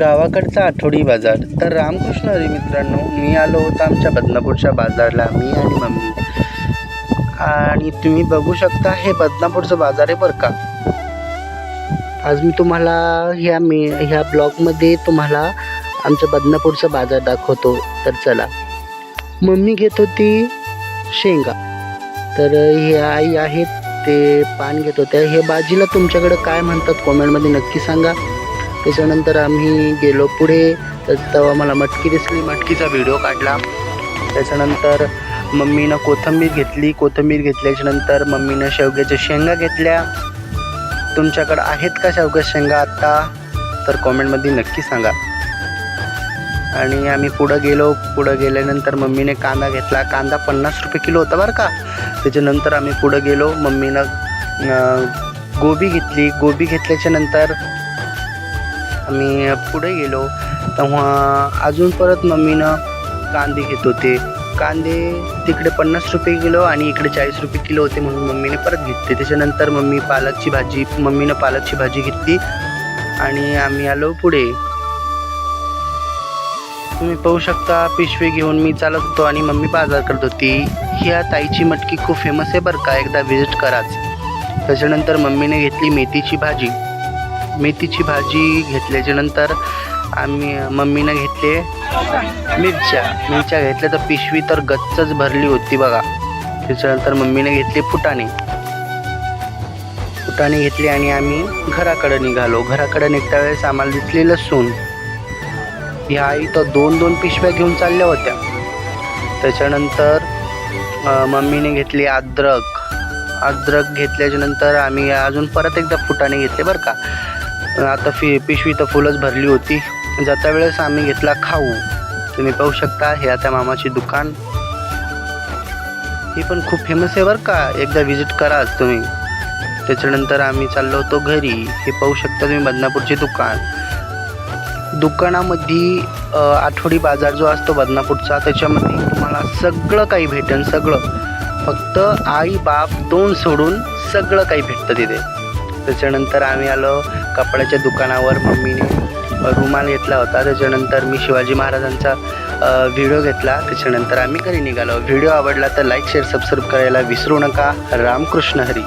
गावाकडचा आठवडी बाजार. तर रामकृष्ण हरी मित्रांनो मी आलो होतो आमच्या बदनापूरच्या बाजारला मी आणि मम्मी. आणि तुम्ही बघू शकता हे बदनापूरचं बाजार आहे बरं का. आज मी तुम्हाला ह्या मी ह्या ब्लॉगमध्ये तुम्हाला आमचं बदनापूरचं बाजार दाखवतो. तर चला. मम्मी घेत होती शेंगा. तर हे आई आहेत ते पान घेत होत्या. हे बाजीला तुमच्याकडं काय म्हणतात कॉमेंटमध्ये नक्की सांगा. त्याच्यानंतर आम्ही गेलो पुढे. तर तेव्हा मला मटकी दिसली. मटकीचा व्हिडिओ काढला. त्याच्यानंतर मम्मीनं कोथिंबीर घेतली. कोथिंबीर घेतल्याच्यानंतर मम्मीनं शेवग्याच्या शेंगा घेतल्या. तुमच्याकडं आहेत का शेवग्या शेंगा आत्ता तर कॉमेंटमध्ये नक्की सांगा. आणि आम्ही पुढं गेलो. पुढं गेल्यानंतर मम्मीने कांदा घेतला. कांदा पन्नास रुपये किलो होता बरं का? त्याच्यानंतर आम्ही पुढं गेलो. मम्मीनं गोबी घेतली. गोबी घेतल्याच्या नंतर आम्ही पुढे गेलो तेव्हा अजून परत मम्मीनं कांदे घेत होते. कांदे तिकडे पन्नास रुपये किलो आणि इकडे चाळीस रुपये किलो होते म्हणून मम्मीने परत घेतले. त्याच्यानंतर मम्मी पालकची भाजी मम्मीनं पालकची भाजी घेतली आणि आम्ही आलो पुढे. तुम्ही पाहू शकता पिशवी घेऊन मी चालत होतो आणि मम्मी बाजार करत होती. ह्या ताईची मटकी खूप फेमस आहे बरं का एकदा व्हिजिट कराच. त्याच्यानंतर मम्मीने घेतली मेथीची भाजी. मेथीची भाजी घेतल्याच्या नंतर आम्ही मम्मीनं घेतले मिरच्या. मिरच्या घेतल्या तर पिशवी तर गच्चच भरली होती बघा. त्याच्यानंतर मम्मीने घेतली फुटाणे. फुटाणे घेतली आणि आम्ही घराकडे निघालो. घराकडे निघता वेळेस आम्हाला दिसली लसूण. ह्या आई तर दोन दोन पिशव्या घेऊन चालल्या होत्या. त्याच्यानंतर मम्मीने घेतली अद्रक. अद्रक घेतल्याच्या नंतर आम्ही अजून परत एकदा फुटाणे घेतले बरं का. आता फि पिशवी तर फुलच भरली होती. जाता वेळेस आम्ही घेतला खाऊ. तुम्ही पाहू शकता हे आता मामाची दुकान. ही पण खूप फेमस आहे बरं का. एकदा व्हिजिट कराच तुम्ही. त्याच्यानंतर आम्ही चाललो होतो घरी. हे पाहू शकता तुम्ही बदनापूरचे दुकान. दुकानामध्ये आठवडी बाजार जो असतो बदनापूरचा त्याच्यामध्ये तुम्हाला सगळं काही भेटेल सगळं. फक्त आई बाप दोन सोडून सगळं काही भेटतं तिथे. त्याच्यानंतर आम्ही आलो कपड्याच्या दुकानावर. मम्मीने रुमाल घेतला होता. त्याच्यानंतर मी शिवाजी महाराजांचा व्हिडिओ घेतला. त्याच्यानंतर आम्ही घरी निघालो. व्हिडिओ आवडला तर लाईक शेअर सबस्क्राईब करायला विसरू नका. रामकृष्ण हरी.